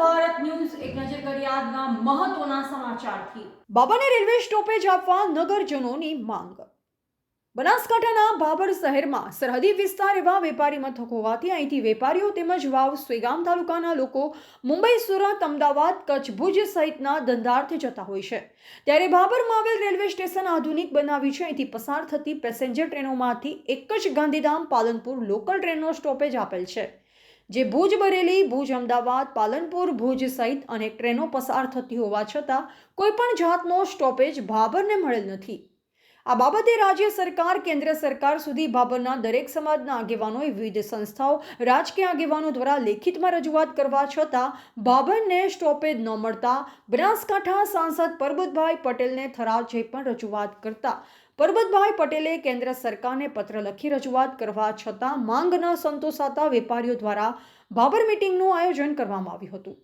Bharat news એક નજર કરી આજના મહત્વના સમાચારથી. બાબાને રેલવે સ્ટોપેજ આપવા નગરજનોની માંગ. બનાસકાંઠાના બાબર શહેરમાં સરહદી વિસ્તાર એવા વેપારી મથક હોવાથી અહીંથી વેપારીઓ તેમજ વાવ સ્વેગામ તાલુકાના લોકો મુંબઈ, સુરત, અમદાવાદ, કચ્છ, ભુજ સહિતના ધંધાર્થે જતા હોય છે. ત્યારે બાબરમાં આવેલ રેલવે સ્ટેશન આધુનિક બનાવ્યું છે. અહીંથી પસાર થતી પેસેન્જર ટ્રેનોમાંથી એક જ ગાંધીધામ પાલનપુર લોકલ ટ્રેનનો સ્ટોપેજ આપેલ છે. જે ભુજ બરેલી, ભુજ અમદાવાદ, પાલનપુર, ભુજ સહિત અનેક ટ્રેનો પસાર થતી હોવા છતાં કોઈપણ જાતનો સ્ટોપેજ ભાભરને મળેલ નથી. આ બાબતે રાજ્ય સરકાર, કેન્દ્ર સરકાર સુધી બાબરના દરેક સમાજના આગેવાનોએ વિવિધ સંસ્થાઓ, રાજકીય આગેવાનો દ્વારા લેખિતમાં રજૂઆત કરવા છતાં બાબરને સ્ટોપેજ ન મળતા બનાસકાંઠા સાંસદ પરબતભાઈ પટેલને થરાદ જઈ પણ રજૂઆત કરતા પરબતભાઈ પટેલે કેન્દ્ર સરકારને પત્ર લખી રજૂઆત કરવા છતાં માંગ ન સંતોષાતા વેપારીઓ દ્વારા બાબર મિટિંગનું આયોજન કરવામાં આવ્યું હતું.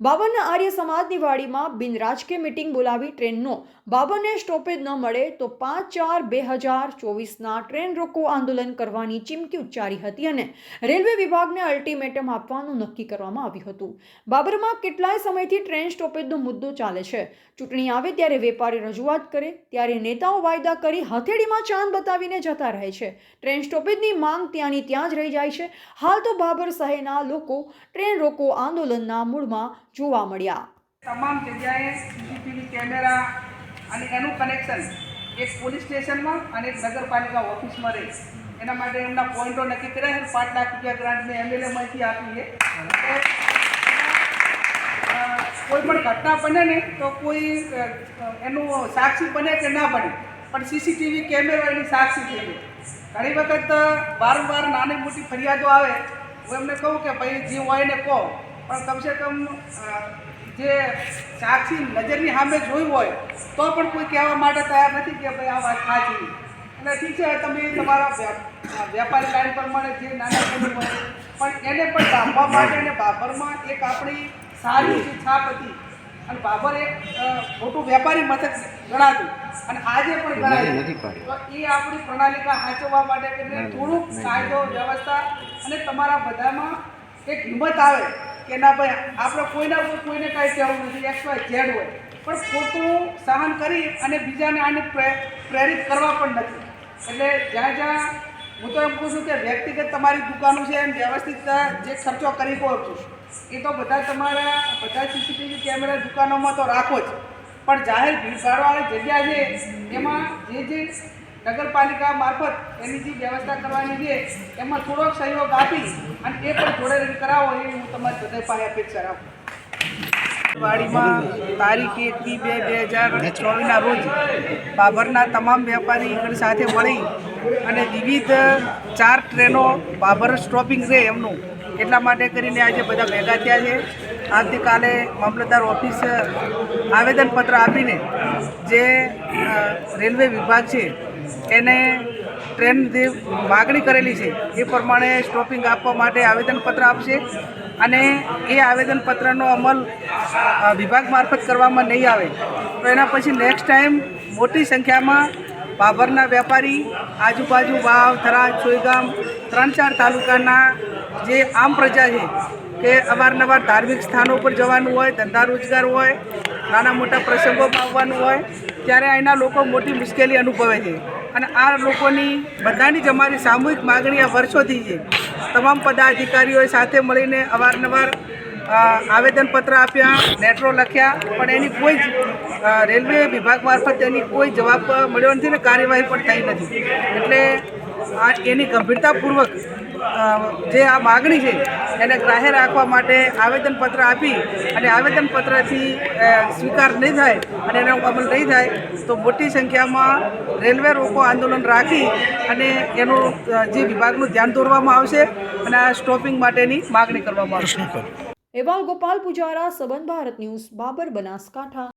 બાબરના આર્ય સમાજની વાડીમાં બિન રાજકીય મિટિંગ બોલાવી ટ્રેનનો. બાબરને સ્ટોપેજ ન મળે તો પાંચ ચાર બે હજાર ચોવીસના ટ્રેન રોકો આંદોલન કરવાની ચીમકી ઉચ્ચારી હતી અને રેલવે વિભાગને અલ્ટિમેટમ આપવાનું નક્કી કરવામાં આવ્યું હતું. બાબરમાં કેટલાય સમયથી ટ્રેન સ્ટોપેજનો મુદ્દો ચાલે છે. ચૂંટણી આવે ત્યારે વેપારી રજૂઆત કરે, ત્યારે નેતાઓ વાયદા કરી હથેળીમાં ચાંદ બતાવીને જતા રહે છે. ટ્રેન સ્ટોપેજની માંગ ત્યાંની ત્યાં જ રહી જાય છે. હાલ તો બાબર શહેરના લોકો ટ્રેન રોકો આંદોલનના મૂળમાં જોવા મળ્યા. તમામ જગ્યાએ સીસીટીવી કેમેરા અને એનું કનેક્શન એક પોલીસ સ્ટેશનમાં અને એક નગરપાલિકા ઓફિસમાં રહે. એના માટે એમના પોઈન્ટો નક્કી કર્યા છે. પાંચ લાખ રૂપિયા ગ્રાન્ટને એમએલએમાંથી આપી છે. કોઈ પણ ઘટના બને ને તો કોઈ એનું સાક્ષી બને કે ના બને. પણ સીસીટીવી કેમેરો એની સાક્ષી થઈ ઘણી વખત વારંવાર નાની મોટી ફરિયાદો આવે. હું એમને કહું કે ભાઈ, જે હોય ને કહો. પણ કમસે કમ જે સાક્ષી નજરની સામે જોયું હોય તો પણ કોઈ કહેવા માટે તૈયાર નથી કે ભાઈ આ વાત સાચી. એટલે ઠીક છે તમે તમારા વેપારી લાઈન પ્રમાણે જે નાના હોય પણ એને પણ ડામવા માટે અને બાબરમાં એક આપણી સારી જે છાપ હતી. અને બાબર એક મોટું વેપારી મથક ગણાતું. અને આજે પણ ગણાય. તો એ આપણી પ્રણાલિકા સાચવવા માટે થોડુંક કાયદો વ્યવસ્થા અને તમારા બધામાં એક હિંમત આવે. કે ના ભાઈ, આપણે કોઈના કોઈ કોઈને કાંઈ કહેવું નથી એક્સ વાય ઝેડ હોય. પણ ખોટું સહન કરી અને બીજાને આને પ્રે- પ્રેરિત કરવા પણ નથી. એટલે જ્યાં જ્યાં, હું તો એમ કહું છું કે વ્યક્તિગત તમારી દુકાનો છે એમ વ્યવસ્થિત જે ખર્ચો કરી શકો છો, એ તો બધા તમારા, બધા સીસીટીવી કેમેરા દુકાનોમાં તો રાખો જ. પણ જાહેર ભીડભાડવાળી જગ્યા છે, એમાં જે જે નગરપાલિકા મારફત એની જે વ્યવસ્થા કરવાની છે, એમાં થોડોક સહયોગ આપી અને એ પણ જોડે રીતે કરાવો એ હું તમારી બધા પાસે અપેક્ષા રાખું વાડીમાં તારીખ એકથી બે બે હજાર ચોવીસના રોજ બાબરના તમામ વેપારી સાથે મળી અને વિવિધ ચાર ટ્રેનો બાબર સ્ટોપિંગ છે એમનું. એટલા માટે કરીને આજે બધા ભેગા થયા છે. આવતીકાલે મામલતદાર ઓફિસ આવેદનપત્ર આપીને જે રેલવે વિભાગ છે એને ટ્રેન જે માગણી કરેલી છે, એ પ્રમાણે સ્ટોપિંગ આપવા માટે આવેદનપત્ર આપશે અને એ આવેદનપત્રનો અમલ વિભાગ મારફત કરવામાં નહીં આવે. તો એના પછી નેક્સ્ટ ટાઈમ મોટી સંખ્યામાં બાબરના વેપારી, આજુબાજુ વાવ, થરાદ, સોયગામ ત્રણ ચાર તાલુકાના જે આમ પ્રજા છે, કે અવારનવાર ધાર્મિક સ્થાનો પર જવાનું હોય, ધંધા રોજગાર હોય, નાના મોટા પ્રસંગોમાં આવવાનું હોય, ત્યારે અહીંના લોકો મોટી મુશ્કેલી અનુભવે છે. અને આ લોકોની બધાની જ અમારી સામૂહિક માગણી આ વર્ષોથી છે. તમામ પદાધિકારીઓએ સાથે મળીને અવારનવાર આવેદનપત્ર આપ્યા લેટરો લખ્યા, પણ એની કોઈ જ રેલવે વિભાગ મારફત એની કોઈ જવાબ મળ્યો નથી ને કાર્યવાહી પણ થઈ નથી. એટલે આ એની ગંભીરતાપૂર્વક જે આ માગણી છે એને ગ્રાહ્ય રાખવા માટે આવેદનપત્ર આપી અને આવેદનપત્રથી સ્વીકાર નહીં થાય અને એનો અમલ નહીં થાય તો મોટી સંખ્યામાં રેલવે રોકો આંદોલન રાખી અને એનું જે વિભાગનું ધ્યાન દોરવામાં આવશે અને આ સ્ટોપિંગ માટેની માગણી કરવામાં આવશે. અહેવાલ ગોપાલ પુજારા સંબંધ ભારત ન્યૂઝ બાબર બનાસકાંઠા.